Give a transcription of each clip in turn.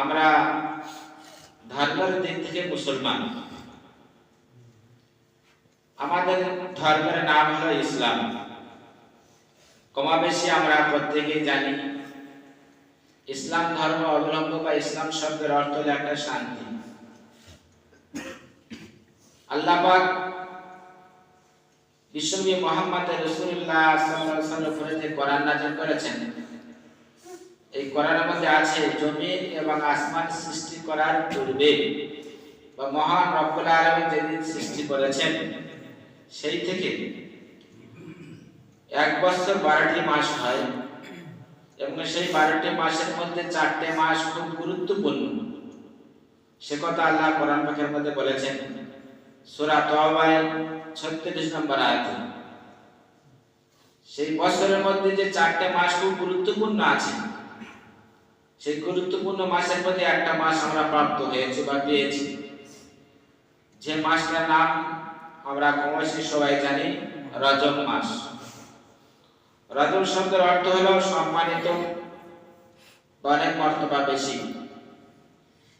আমরা ধর্মের দিক থেকে মুসলমান। আমাদের ধর্মের নাম হলো ইসলাম। কমাবেশি আমরা প্রত্যেকেই জানি, ইসলাম ধর্ম অবলম্ব বা ইসলাম শব্দের অর্থ হলো একটা শান্তি। আল্লাহ পাক বিশ্বনবী মোহাম্মদ রসুল্লাহ উপরে করেছেন কোরআনের মধ্যে আছে জমিন এবং আসমান সৃষ্টি করার পূর্বে বা মহান রব্বুল আলামিন যেদিন সৃষ্টি করেছেন, সেই থেকে এক বছর বারোটি মাস হয় এবং সেই বারোটি মাসের মধ্যে চারটে মাস খুব গুরুত্বপূর্ণ। সে কথা আল্লাহ কোরআন পাকের মধ্যে বলেছেন, সূরা তওবায় 36 নম্বর আয়াতে। সেই বছরের মধ্যে যে চারটে মাস খুব গুরুত্বপূর্ণ আছে সেই গুরুত্বপূর্ণ মাসের মধ্যে একটা মাস আমরা প্রাপ্ত হয়েছে বা পেয়েছি। যে মাসটার নাম আমরা কমবেশি সবাই জানি, রজব মাস। রজব শব্দের অর্থ হলো সম্মানিত অনেক মর্তবা বেশি।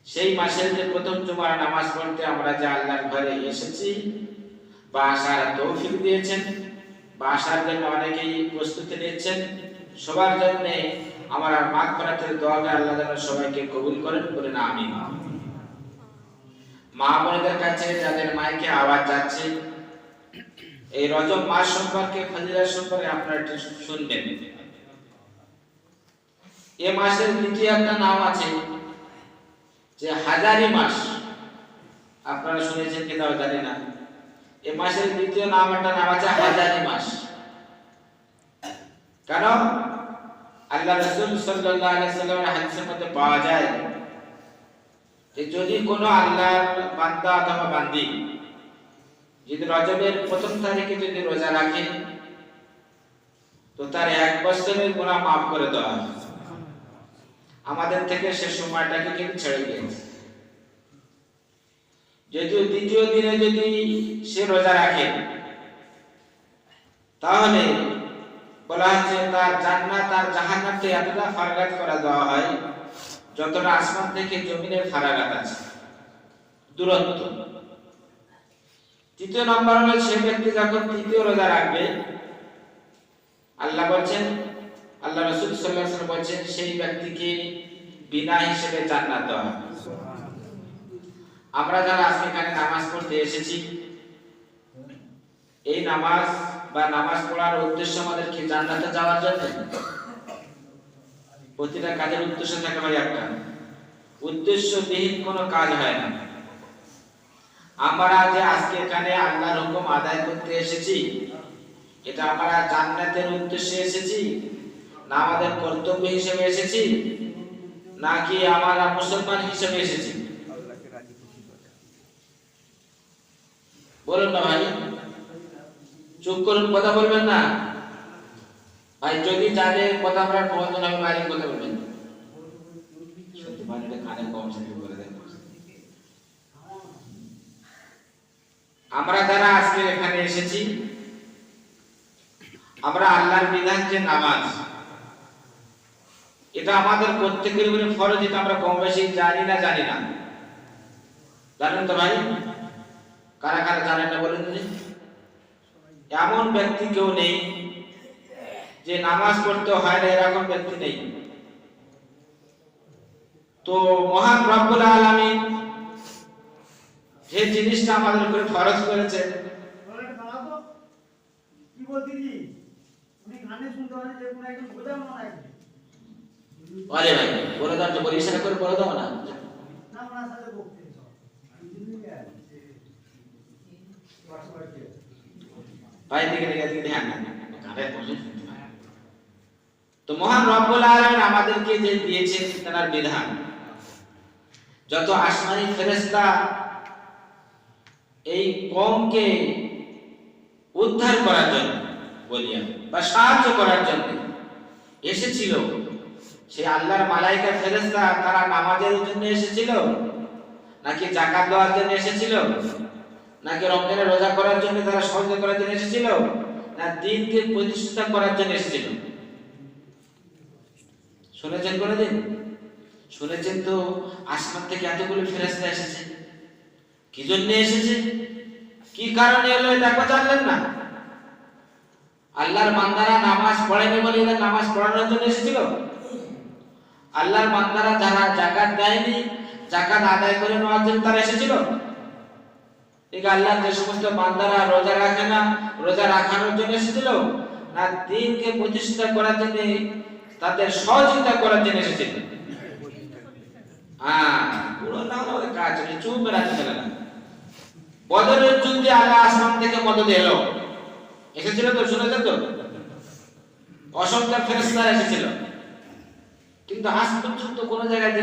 সেই মাসের যে প্রথম জুমার নামাজ পড়তে আমরা যে আল্লাহর ঘরে এসেছি, বা আসার তৌফিক দিয়েছেন, বা আসার জন্য অনেকেই প্রস্তুতি নিচ্ছেন, সবার জন্য আমার আর মাঘ ফরাতের দোয়াকে আল্লাহ যেন সবাইকে কবুল করেন বলে না আমি মা বোনদের কাছে, যাদের মাইকে আওয়াজ যাচ্ছে, এই রজব মাস সম্পর্কে ফজিলা সম্পর্কে আপনারা একটু শুনবেন। এ মাসের দ্বিতীয় একটা নাম আছে, যে হাজারি মাস। আপনারা শুনেছেন কি তাও জানি না। এ মাসের দ্বিতীয় নাম, একটা নাম আছে হাজারি মাস। কেন? আল্লাহ রাসূল সাল্লাল্লাহু আলাইহি সাল্লামের হাদিসের মধ্যে পাওয়া যায় যে যদি কোনো আল্লাহর বান্দা অথবা বান্দি যদি রজবের প্রথম তারিখে যদি রোজা রাখে, তো তার এক বছরের গুনাহ মাফ করে দেওয়া আমাদের থেকে সে সময়টাকে কিন্তু ছেড়ে দিয়েছে। যদি দ্বিতীয় দিনে যদি সে রোজা রাখে, তাহলে বলা হচ্ছে তার জান্নাত আর জাহান্নামকে এতটা ফারাগাত করা দেওয়া হয়, যতটা আসমান থেকে জমিনের ফারাগাত আছে দূরত্ব তৃতীয় নম্বর হলো, সে ব্যক্তি যখন তৃতীয় রোজা রাখবে, আল্লাহ বলছেন, আল্লাহ রসুল সাল্লাহ বলছেন, সেই ব্যক্তিকে বিনা হিসেবে জান্নাত দেওয়া। আমরা যারা আজকে এখানে নামাজ পড়তে এসেছি, এই নামাজ বা নামাজ পড়ার উদ্দেশ্য আমাদের কি জান্নাতে যাওয়ার জন্য? প্রতিটা কাজের উদ্দেশ্য থাকে ভাই একটা। উদ্দেশ্যবিহীন কোনো কাজ হয় না। আমরা যে আজকে এখানে আল্লাহর হুকুম আদায় করতে এসেছি, এটা আমরা জান্নাতের উদ্দেশ্যে এসেছি, না আমাদের কর্তব্য হিসেবে এসেছি, নাকি আমরা মুসলমান হিসেবে এসেছি? বলুন না ভাই। চুপ করুন, কথা বলবেন না। ভাই, যদি জানে, কথা বলার প্রয়োজন হবে বাইরে কথা বলবেন। আমরা যারা আজকে এখানে এসেছি, আমরা আল্লাহর বিধান যে নামাজ, এটা আমাদের প্রত্যেকের উপরে ফরজ, এটা আমরা কম বেশি জানি না জানি না। জানেন তো ভাই? কারা কারা জানেন না বলেন এমন ব্যক্তি কেউ নেই যে নামাজ পড়তে হয় না এরকম ব্যক্তি নেই। তো মহান রব্বুল আলামিন যে জিনিসটা আমাদের উপরে ফরজ করেছে আরে ভাই বলে দাও তো বলে ইশারা করে বলে দাও না ওনার সাথে বকতে সব তো মহান রব্বুল আলামিন আমাদেরকে যে দিয়েছেন তার বিধান। যত আসমানি ফেরেশতা এই কমকে উদ্ধার করার জন্য বলিয়া বা সাহায্য করার জন্য এসেছিল সেই আল্লাহর মালাইকা ফেরেশতা তারা নামাজের জন্য এসেছিল নাকি জাকাত দেওয়ার জন্য এসেছিল? নাকি রমজানের রোজা করার জন্য তারা সহযোগিতা করার জন্য এসেছিল? না দিনকে প্রতিষ্ঠা করার জন্য এসেছিল? শুনেছেন কোনোদিন? শুনেছেন তো আসমান থেকে এতগুলো ফেরেস্তা এসেছে। কি জন্য এসেছে? কি কারণে এলো এটা জানলেন না? আল্লাহর বান্দারা নামাজ পড়েনি বলে এরা নামাজ পড়ানোর জন্য এসেছিল? আল্লাহর বান্দারা যারা জাকাত দেয়নি, জাকাত আদায় করে নেওয়ার জন্য তারা এসেছিল? ঠিক আল্লাহর যে সমস্ত বান্দারা রোজা রাখে না? রোজা রাখানোর জন্য এসেছিল? না দিনকে প্রতিষ্ঠা করার জন্য, তাদের সহযোগিতা করার জন্য এসেছিল? হ্যাঁ কাজ আল্লাহ থেকে এসেছিল তো তো? অসংখ্য ফেরেস্তারা কিন্তু আজ পর্যন্ত জায়গায়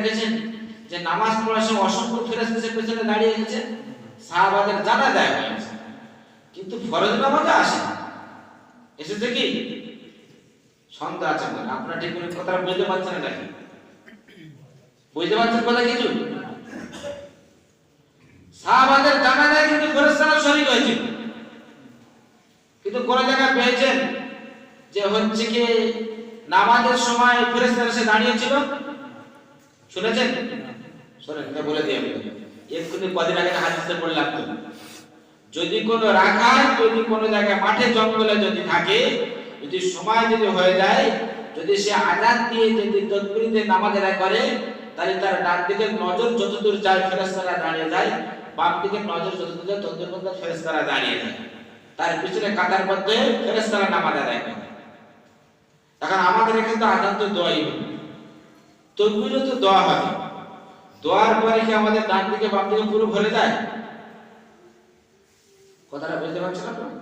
যে নামাজ পেছনে দাঁড়িয়ে গেছে সাহাবাদের জানা দেয় হয়েছে কিন্তু ফরজ নামাজে আসে। এসেছে কি? সন্দেহ আছে মনে আপনারা ঠিক করে কথাটা বুঝতে পারছেন না নাকি? বুঝতে পারছেন কথা কিছু? সাহাবাদের জানা যায় কিন্তু ফেরেস্তারা শরীক হয়েছিল কিন্তু কোন জায়গায় পেয়েছেন যে হচ্ছে কি নামাজের সময় ফেরেস্তারা এসে দাঁড়িয়েছিল? শুনেছেন? শোনেন বলে দিই আমি কদিন আগে হাদিসে যদি কোন রাখাল যদি কোন জায়গায় মাঠে জঙ্গলে যদি থাকে, যদি সময় যদি হয়ে যায়, যদি সে আজান দিয়ে যদি করে, তাহলে তার ডান নজর যতদূর যায় ফেরেস্তারা দাঁড়িয়ে যায়, বাম নজর যতদূর যায় ততদূর পর্যন্ত ফেরেস্তারা দাঁড়িয়ে যায়। তার পিছনে কাতার মধ্যে ফেরেস্তারা নামাজ আদায় করে। এখন আমাদের এখানে তো আজান তো দোয়াই হবে। তো দোয়া হবে। দোয়ার পরে কি আমাদের ডান দিকে বাম দিকে পুরো ভরে যায়? কথাটা বুঝতে পারছেন আপনারা?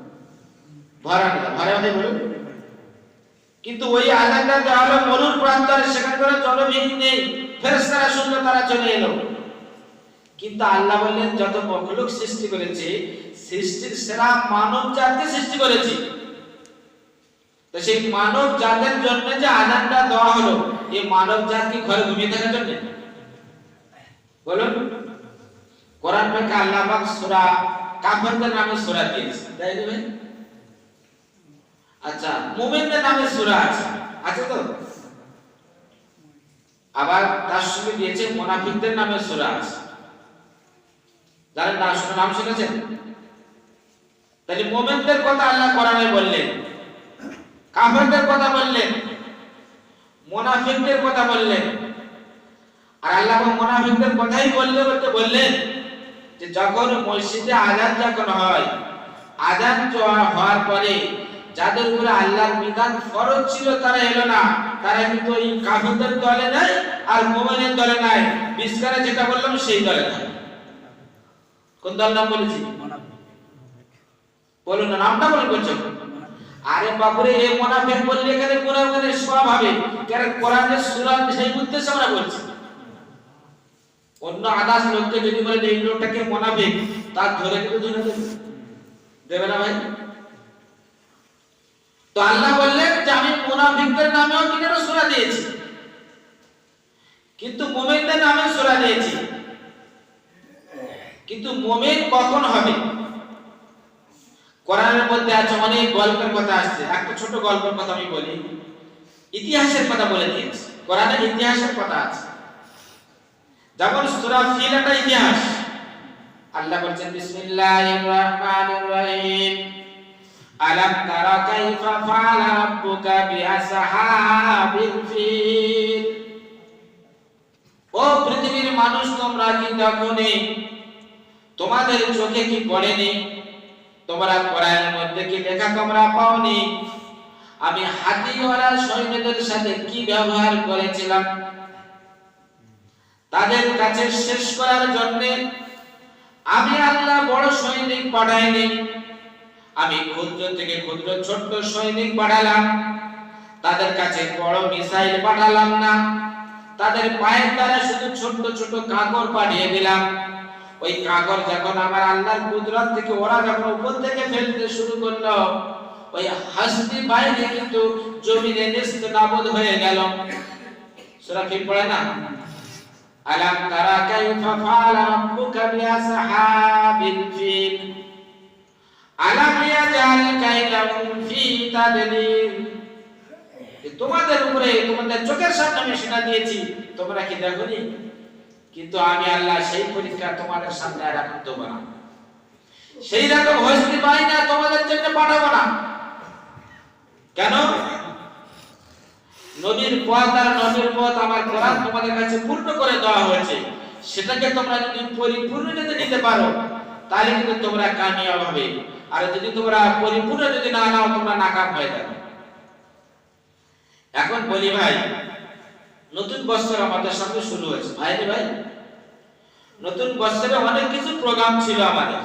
ভরা না ভরে আমাদের বলুন। কিন্তু ওই আজানটা দেওয়া হলো মরুর প্রান্তরে সেখানে কোনো জনভিড় নেই, ফেরেশতারা শুনলো তারা চলে এলো। কিন্তু আল্লাহ বললেন, যত মখলুক সৃষ্টি করেছে, সৃষ্টির সেরা মানব জাতকে সৃষ্টি করেছি। তো সেই মানব জাতের জন্য যে আজানটা দেওয়া হলো, এই মানব জাত ঘরে ঘুমিয়ে থাকার জন্য? বলুন। কোরআন পাকে আল্লাহ পাক সূরা কাফেরদের নামে সূরা দিয়েছে। তাই না আচ্ছা মুমিনদের নামে সূরা আছে। আছে তো? আবার তার সঙ্গে দিয়েছে মুনাফিকদের নামে সূরা আছে। যারা না শুনে নাম শুনেছেন তাহলে মুমিনদের কথা আল্লাহ কোরআনে বললেন। কাফেরদের কথা বললেন। মুনাফিকদের কথা বললেন। আর আল্লাহ মুনাফিকদের কথাই বললে বলতে বললেন যে যখন মসজিদে আজান যখন হয়, আজান হওয়ার পরে যাদের উপরে আল্লাহর বিধান ফরজ ছিল তারা এলো না। তারা কিন্তু দলে নাই আর দলে নাই। বিস্তারে যেটা বললাম সেই দলে নাই। কোন দল নাম বলেছি? বলুন না, নামটা বলে বলছো আরে বাপরে, এই মুনাফিক বললে এখানে কোরআনের সব হবে। কারণ কোরআনের সূরা সেই উদ্দেশ্যে আমরা বলছি। অন্য আদাস লোককে যদি বলে এই লোকটাকে মোনাফিক তার ধরে কিন্তু ধরে দেবে। দেবে না ভাই? তো আল্লাহ বললেন যে আমি মুনাফিকদের নামেও কিনেরও সূরা দিয়েছি। কিন্তু মুমিনদের নামে সূরা দিয়েছি। কিন্তু মুমিন কখন হবে? কোরআনের মধ্যে আছে অনেক গল্পের কথা আসছে। একটা ছোট গল্পের কথা আমি বলি। ইতিহাসের কথা বলে দিয়েছি। কোরআনের ইতিহাসের কথা আছে। যেমন সূরা ফিল একটা ইতিহাস, আল্লাহ বলছেন, বিসমিল্লাহির রহমানির রহিম। আলাম তারা কাইফা ফাআলা রাব্বুকা বিআসহাবিল ফিল? ও পৃথিবীর মানুষ, তোমরা কি তখনই তোমাদের চোখে কি পড়েনি? তোমরা কোরআনের মধ্যে কি লেখা তোমরা পাওনি? আমি হাতিওয়ালা সৈন্যদের সাথে কি ব্যবহার করেছিলাম? তাদের কাছে শেষ করার জন্য আমি আল্লাহ বড় সৈনিক পাঠাইনি। আমি ক্ষুদ্র থেকে ক্ষুদ্র ছোট্ট সৈনিক পাঠালাম। তাদের কাছে বড় মিসাইল পাঠালাম না। তাদের পায়ের দ্বারা শুধু ছোট্ট ছোট কাগর পাঠিয়ে দিলাম। ওই কাগর যখন আমার আল্লাহর কুদরত থেকে ওরা যখন উপর থেকে ফেলতে শুরু করল, ওই হাসতি বাইরে কিন্তু জমিনে নিস্ত নাবদ হয়ে গেল। সূরা কি পড়ে না? আলাম তারা কাইফা ফাআলা রাব্বুকা বিআসহাবিল ফিল আলাম ইয়াজাল কাইদাহুম ফি তাদলিল। তোমাদের উপরে, তোমাদের চোখের সামনে আমি সেটা দিয়েছি, তোমরা কি দেখনি? কিন্তু আমি আল্লাহ সেই পরীক্ষা তোমাদের সামনে আর এখন দেবো সেই রকম হস্তি পাই না, তোমাদের জন্য পাঠাবো না। কেন? নবীর পথ আর নবীর পথ আমার কোরআন তোমাদের কাছে পূর্ণ করে দেওয়া হয়েছে। সেটাকে তোমরা যদি পরিপূর্ণ যদি নিতে পারো, তাহলে কিন্তু তোমরা কামিয়াব হবে। আর যদি তোমরা পরিপূর্ণ যদি না নাও, তোমরা নাকাম হয়ে যাবে। এখন বলি ভাই, নতুন বছর আমাদের সামনে শুরু হয়েছে। ভাই ভাই, নতুন বছরে অনেক কিছু প্রোগ্রাম ছিল আমাদের।